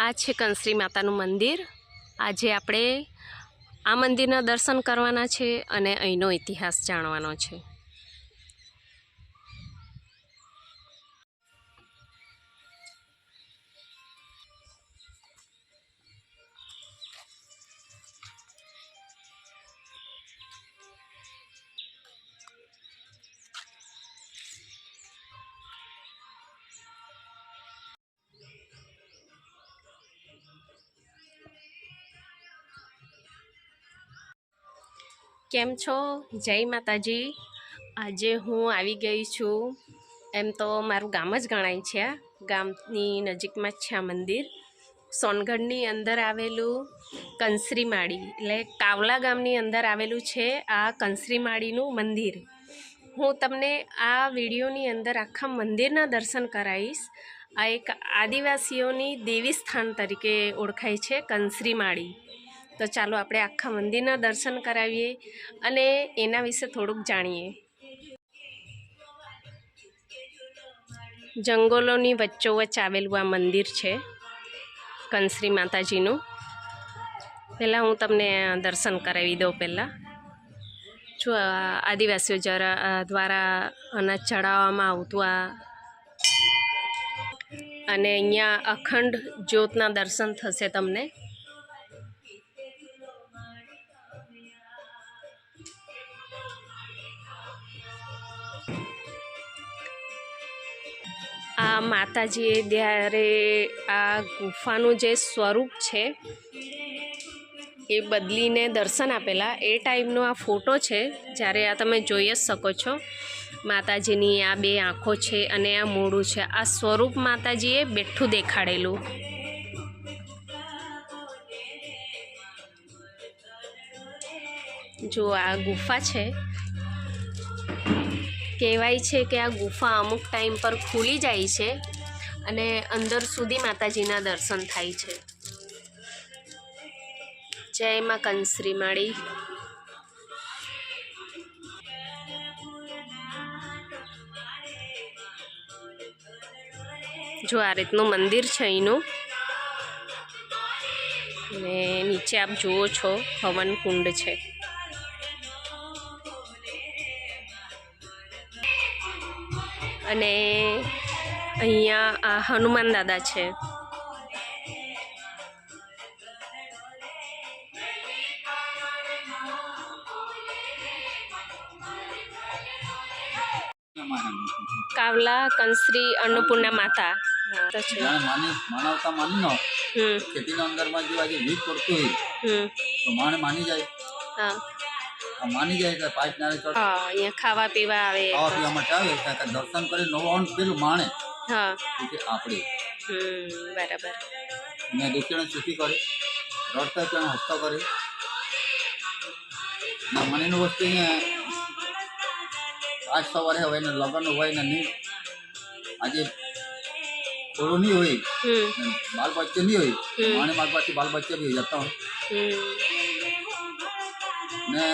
આ છે કંસરી માતાનું મંદિર. આજે આપણે આ મંદિરના દર્શન કરવાના છે અને અહીંનો ઇતિહાસ જાણવાનો છે. કેમ છો? જય માતાજી. આજે હું આવી ગઈ છું. એમ તો મારું ગામ જ ગણાય છે. ગામની નજીકમાં જ છે આ મંદિર. સોનગઢની અંદર આવેલું કંસરીમાળી, એટલે કાવલા ગામની અંદર આવેલું છે આ કંસરીમાળીનું મંદિર. હું તમને આ વિડીયોની અંદર આખા મંદિરના દર્શન કરાવીશ. આ એક આદિવાસીઓની દેવી સ્થાન તરીકે ઓળખાય છે કંસરીમાળી. તો ચાલો આપણે આખા મંદિરના દર્શન કરાવીએ અને એના વિશે થોડુંક જાણીએ. જંગલોની વચ્ચોવચ્ચ આવેલું આ મંદિર છે, કંસરી માતાજીનું. પહેલાં હું તમને દર્શન કરાવી દઉં પહેલાં. જો આદિવાસીઓ જરા દ્વારા અનાજ ચડાવવામાં આવતું આ અને અહીંયા અખંડ જ્યોતના દર્શન થશે તમને. આ માતાજીએ જ્યારે આ ગુફાનું જે સ્વરૂપ છે, એ બદલીને દર્શન આપેલા, એ ટાઈપનો આ ફોટો છે, જ્યારે આ તમે જોઈ જ શકો છો. માતાજીની આ બે આંખો છે અને આ મોડું છે. આ સ્વરૂપ માતાજીએ બેઠું દેખાડેલું. જો આ ગુફા છે કહેવાય છે કે આ ગુફા અમુક ટાઈમ પર ખુલી જાય છે અને અંદર સુધી માતાજીના દર્શન થાય છે. જય માં કંસરી માળી. જો આ રીતનું મંદિર છે અહીંનું. અને નીચે આપ જુઓ છો હવન કુંડ છે. અને અહીંયા આ હનુમાન દાદા છે. કાવલા કંસરી અન્નપૂર્ણા માતા. તો છે. માની માનવતા માની હમ. ખેતીના અંદરમાં જો આજે વીજ પડતું હોય હમ. તો માણે માની જાય. હા. માની જાય કે પાંચ નારી ચડે અહીંયા ખાવા પીવા આવે ખાવા પીવા માટે આવે ત્યાં દર્શન કરી નવો અંત પેલું માણે. હા. કે આપણે હમ બરાબર. ને દુખીને સુખી કરે રડતા ત્યાં હસતા કરે. ને મનીનું વસ્તુ આજ સવારે હોય ને લગ્ન હોય ને નહીં આજે થોડું નહીં હોય બાલ બચ્ચે નહીં હોય માણે માર પાસે બાલ બચ્ચે બી જતા હોય. हूँ હમ ने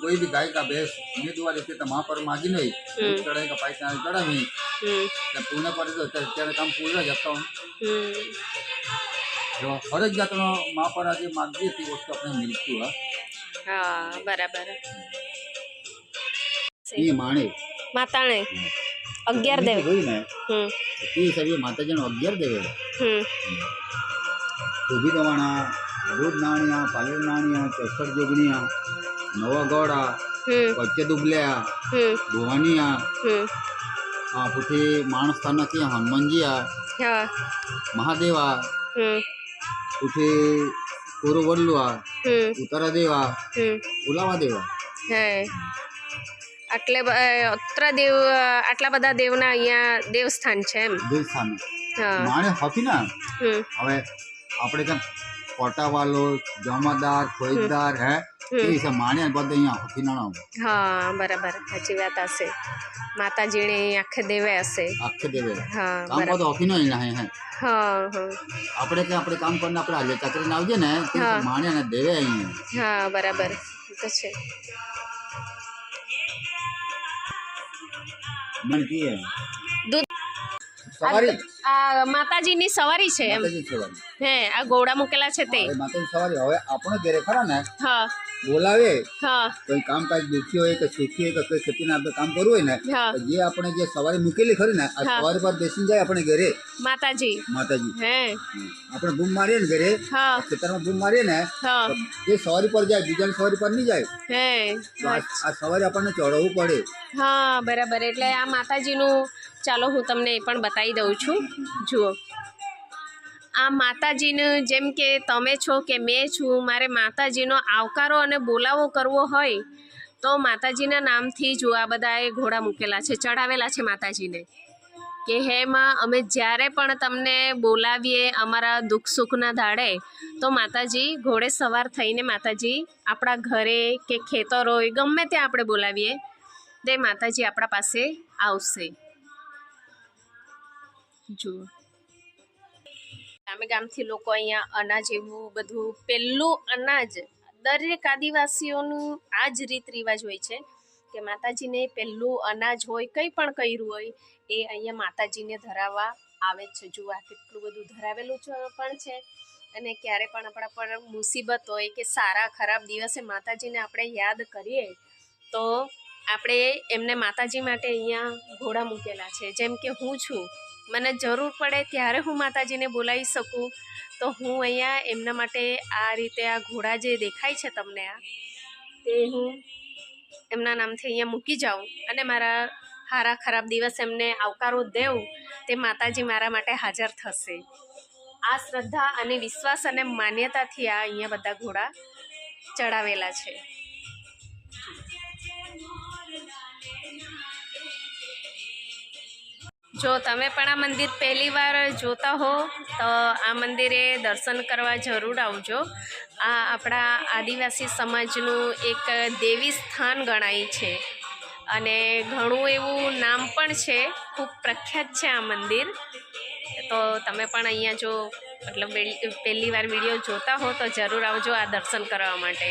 कोई भी गाय का भैंस नहीं दुआ देती तो वहाँ पर मांगी नहीं हम्म। चढ़ाई का पाइप चढ़ा हुई હમ जब पुणे पर तो तेरे काम पूरा जाता हूँ હમ जो हर एक जातनो वहाँ पर आगे मांगी थी वस्तु अपने मिलती है હા બરાબર ये माणे માતાણે અગિયાર દેવ हुई ना હમ तो ये सभी माता जन अगियार देवे હમ ધોબી દવાણા દૂધ નાણિયા પાલર નાણિયા કેસર જોગણિયા નવા ગોળા હમ. વચ્ચે દુબલ્યા ભુવાનિયા આ પછી માણસ સ્થાનક હનુમાનજીયા હા. મહાદેવા પછી કોરુવલ્લુઆ ઉતરા દેવા ઉલાવા દેવા હે. આટલે બ- અત્ર દેવ આટલા બધા દેવના અહીંયા દેવસ્થાન છે એમ? દેવસ્થાન. હા. માણે હતી ને હવે આપણે ત્યાં કોટા વાલો જમાદાર ફોજદાર હે? એ છે માણ્યા બધા અહીંયા હોકી નાણા હા બરાબર. સાચી વાત હશે. માતાજીને આખે દેવે હશે. આખે દેવે. હા કામ બધું હોકી નો અહીંયા હે. હા હા. આપણે કે આપણે કામ કરીને આપણે હાલે ચાકરી ના આવજે ને માણ્યા ને દેવે અહીંયા. હા બરાબર. તો છે. મન કીએ. દૂધ સવારી? આ માતાજીની સવારી છે એમ. સવારી. હે આ ગોળા મૂકેલા છે તે. માતાજી સવારી હવે આપણો ઘરે ખરા ને હા. બોલાવે હા. કોઈ કામકાજ દુખી હોય કે સુખી હોય કે કોઈ ખેતીના આપણે કામ કરવું હોય ને જે આપણે જે સવારે મૂકેલી ખરી ને આ સવારે પર બેસી જાય આપણે ઘરે. માતાજી. માતાજી. હે. આપણે બૂમ મારીએ ને ઘરે હા. ખેતરમાં બૂમ મારીએ ને હા. એ સવારી પર જાય બીજા સવારી પર નહીં જાય. હે. આ સવારે આપણને ચડવવું પડે. હા બરાબર. એટલે આ માતાજીનું ચાલો હું તમને એ પણ બતાવી દઉં છું. જુઓ. આ માતાજીનું જેમ કે તમે છો કે મેં છું, મારે માતાજીનો આવકારો અને બોલાવો કરવો હોય, તો માતાજીના નામથી જ આ બધાએ ઘોડા મૂકેલા છે, ચડાવેલા છે માતાજીને. કે હે માં, અમે જ્યારે પણ તમને બોલાવીએ અમારા દુઃખ સુખના દાડે તો માતાજી ઘોડે સવાર થઈને માતાજી આપણા ઘરે કે ખેતર હોય, ગમે ત્યાં આપણે બોલાવીએ, તે માતાજી આપણા પાસે આવશે. જુઓ. ગામે ગામથી લોકો અહીંયા અનાજ એવું બધું, પહેલું અનાજ દરેક આદિવાસીઓનું આ જ રીત રિવાજ હોય છે કે માતાજીને પહેલું અનાજ હોય, કંઈ પણ કર્યું હોય, એ અહીંયા માતાજીને ધરાવવા આવે છે. જુઓ કેટલું બધું ધરાવેલું પણ છે. અને ક્યારે પણ આપણા પર મુસીબત હોય કે સારા ખરાબ દિવસે માતાજીને આપણે યાદ કરીએ, તો આપણે એમને માતાજી માટે અહીંયા ઘોડા મૂકેલા છે. જેમ કે હું છું, મને જરૂર પડે ત્યારે હું માતાજીને બોલાવી શકું. તો હું અહીંયા એમના માટે આ રીતે આ ઘોડા જે દેખાય છે તમને આ, તે હું એમના નામથી અહીંયા મૂકી જાઉં અને મારા સારા ખરાબ દિવસ એમને આવકારો દેવું તે માતાજી મારા માટે હાજર થશે. આ શ્રદ્ધા અને વિશ્વાસ અને માન્યતાથી આ અહીંયા બધા ઘોડા ચડાવેલા છે. જો તમે પણ આ મંદિર પહેલીવાર જોતા હો, તો આ મંદિરે દર્શન કરવા જરૂર આવજો. આ આપણા આદિવાસી સમાજનું એક દેવી સ્થાન ગણાય છે. અને ઘણું એવું નામ પણ છે, ખૂબ પ્રખ્યાત છે આ મંદિર. તો તમે પણ અહીંયા જો, મતલબ પહેલી વાર વીડિયો જોતા હો, તો જરૂર આવજો આ દર્શન કરવા માટે.